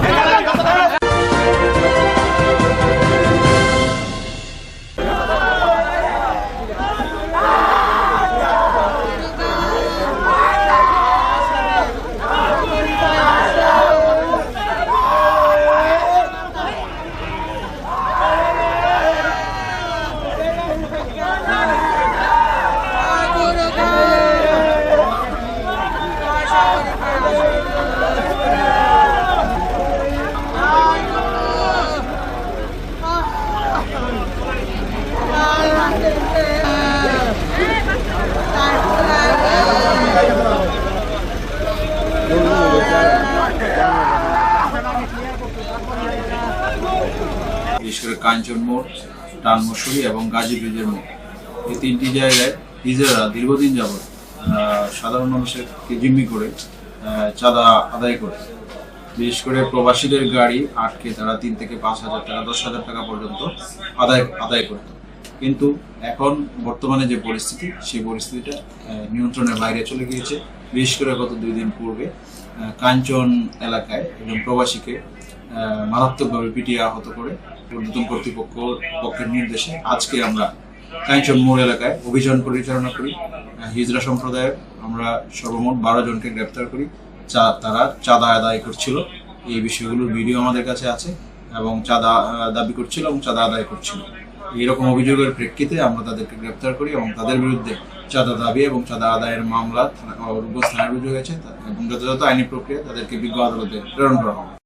Hey! বিশেষ করে কাঞ্চন মোড়, টানমসুরি এবং গাজী ব্রিজের মোড়। এই তিনটি জায়গায় হিজড়ারা দীর্ঘদিন যাবৎ সাধারণ মানুষের জিম্মি করে চাঁদা আদায় করে। বিশেষ করে প্রবাসীদের গাড়ি আটকে তারা তিন থেকে পাঁচ হাজার টাকা, দশ হাজার টাকা পর্যন্ত আদায় আদায় করত। কিন্তু এখন বর্তমানে যে পরিস্থিতি, সেই পরিস্থিতিটা নিয়ন্ত্রণের বাইরে চলে গিয়েছে। বিশেষ করে গত দুই দিন পূর্বে কাঞ্চন এলাকায় একজন প্রবাসীকে মারাত্মকভাবে পিটিয়ে আহত করে ঊর্ধ্বতন কর্তৃপক্ষ পক্ষের নির্দেশে আজকে আমরা কাঞ্চন মোড় এলাকায় অভিযান পরিচালনা করি হিজরা সম্প্রদায়ের। আমরা সর্বমোট বারো জনকে গ্রেপ্তার করি চা তারা চাঁদা আদায় করছিল। এই বিষয়গুলোর ভিডিও আমাদের কাছে আছে এবং চাঁদা দাবি করছিল এবং চাঁদা আদায় করছিল। এইরকম অভিযোগের প্রেক্ষিতে আমরা তাদেরকে গ্রেপ্তার করি এবং তাদের বিরুদ্ধে চাঁদা দাবি এবং চাঁদা আদায়ের মামলা থানায় রুজু হয়েছে। এবং যথাযথ আইনি প্রক্রিয়া তাদেরকে বিজ্ঞ আদালতে প্রেরণ করা হবে।